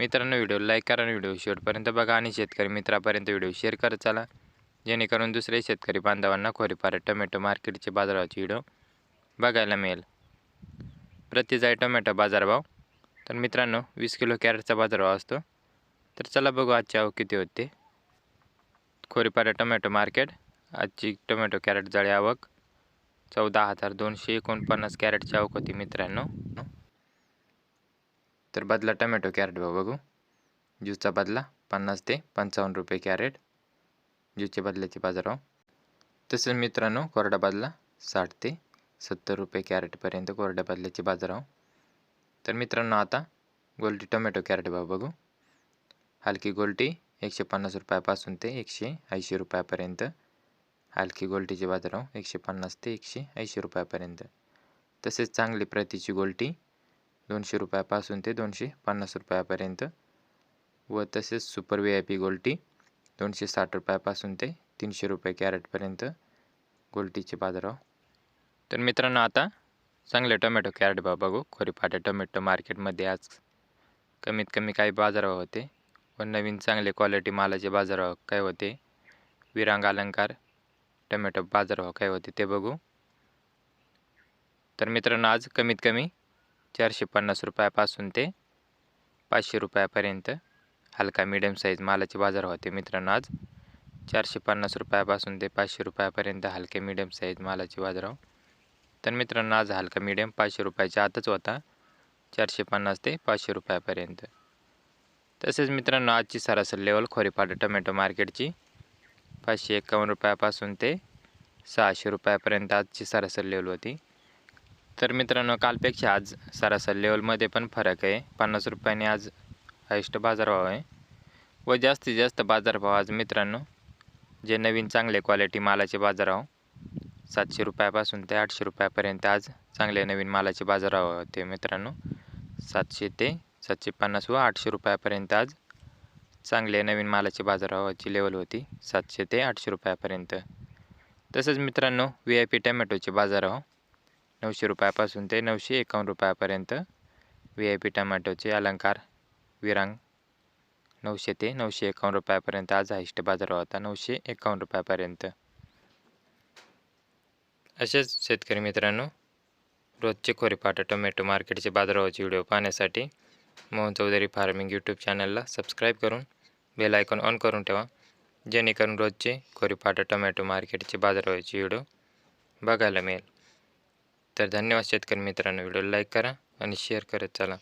मित्रांनो video like करा आणि व्हिडिओ शेवटपर्यंत बघा आणि शेतकरी मित्रापर्यंत व्हिडिओ शेअर करत चला. जेणेकरून दुसरे शेतकरी बांधवांना खोरीपार टोमॅटो मार्केटचे बाजाराचे व्हिडिओ बघायला मिळेल. प्रति जाय टोमॅटो बाजारभाव. तर मित्रांनो वीस किलो कॅरेटचा बाजारभाव असतो. तर चला बघू आजची आवक किती होते. Khoripara tomato market. आजची टोमॅटो कॅरेट जाळी आवक चौदा हजार दोनशे एकोणपन्नास कॅरेटची आवक होती मित्रांनो. तर बदला टोमॅटो कॅरेट भाव बघू. ज्यूसचा बदला पन्नास ते पंचावन्न रुपये कॅरेट. ज्यूसचे बदल्याचे बाजारभाव तसेच मित्रांनो कोरडा बदला साठ ते सत्तर रुपये कॅरेटपर्यंत कोरड्या बदल्याचे बाजारभाव तर मित्रांनो आता गोल्टी टोमॅटो कॅरेट भाव बघू. हलकी गोल्टी एकशे पन्नास रुपयापासून ते एकशे ऐंशी रुपयापर्यंत. हलकी गोल्टीचे बाजारभाव एकशे पन्नास ते एकशे ऐंशी रुपयापर्यंत. तसेच चांगली प्रतीची गोल्टी दोनशे रुपयापासून ते दोनशे पन्नास रुपयापर्यंत व तसेच सुपर व्ही आय पी गोल्टी दोनशे साठ रुपयापासून ते तीनशे रुपये कॅरेटपर्यंत गोल्टीचे बाजारभाव. तर मित्रांनो आता चांगले टोमॅटो कॅरेट भाव बघू. खोरीपाट्या टोमॅटो मार्केटमध्ये आज कमीत कमी काही बाजारभाव होते व नवीन चांगले क्वालिटी मालाचे बाजारभाव काय होते? विरांग अलंकार टोमॅटो बाजारभाव काय होते ते बघू. तर मित्रांनो आज कमीत कमी चारशे पन्नास रुपयापासून ते पाचशे रुपयापर्यंत हलका मिडियम साईज मालाचे बाजार होते मित्रांनो आज. चारशे पन्नास रुपयापासून ते पाचशे रुपयापर्यंत हलके मिडियम साईज मालाचे बाजारभाव हो. तर मित्रांनो आज हलका मिडियम पाचशे रुपयाच्या आतच होता. चारशे पन्नास ते पाचशे रुपयापर्यंत. तसेच मित्रांनो आजची सरासरी लेवल खोरीपाडा टोमॅटो मार्केटची पाचशे एकावन्न रुपयापासून ते सहाशे रुपयापर्यंत आजची सरासरी लेवल होती. तर मित्रांनो कालपेक्षा आज सरासरी लेवलमध्ये पण फरक आहे. पन्नास रुपयाने आज हायस्ट बाजारभाव आहे. व जास्तीत जास्त बाजारभाव आज मित्रांनो जे नवीन चांगले क्वालिटी मालाचे बाजारभाव सातशे रुपयापासून ते आठशे रुपयापर्यंत आज चांगले नवीन मालाचे बाजारभाव होते मित्रांनो. सातशे ते सातशे पन्नास व आठशे रुपयापर्यंत आज चांगले नवीन मालाचे बाजारभावाची लेवल होती. सातशे ते आठशे रुपयापर्यंत. तसंच मित्रांनो व्ही आय पी टमॅटोचे बाजारभाव नऊशे रुपयापासून ते नऊशे एकावन्न रुपयापर्यंत व्ही आय पी टमॅटोचे अलंकार विरांग नऊशे ते नऊशे एकावन्न रुपयापर्यंत आज हायस्ट बाजार होता नऊशे एकावन्न रुपयापर्यंत. असेच शेतकरी मित्रांनो रोजचे खोरीपाटा टोमॅटो मार्केटचे बाजारभावाचे व्हिडिओ पाहण्यासाठी मोहन चौधरी फार्मिंग यूट्यूब चॅनलला सबस्क्राईब करून बेल आयकॉन ऑन करून ठेवा जेणेकरून रोजचे खोरीपाटा टोमॅटो मार्केटचे बाजारभावाचे व्हिडिओ बघायला मिळेल. तर धन्यवाद शेतकरी मित्रांनो. व्हिडिओ लाईक करा आणि शेअर करत चला.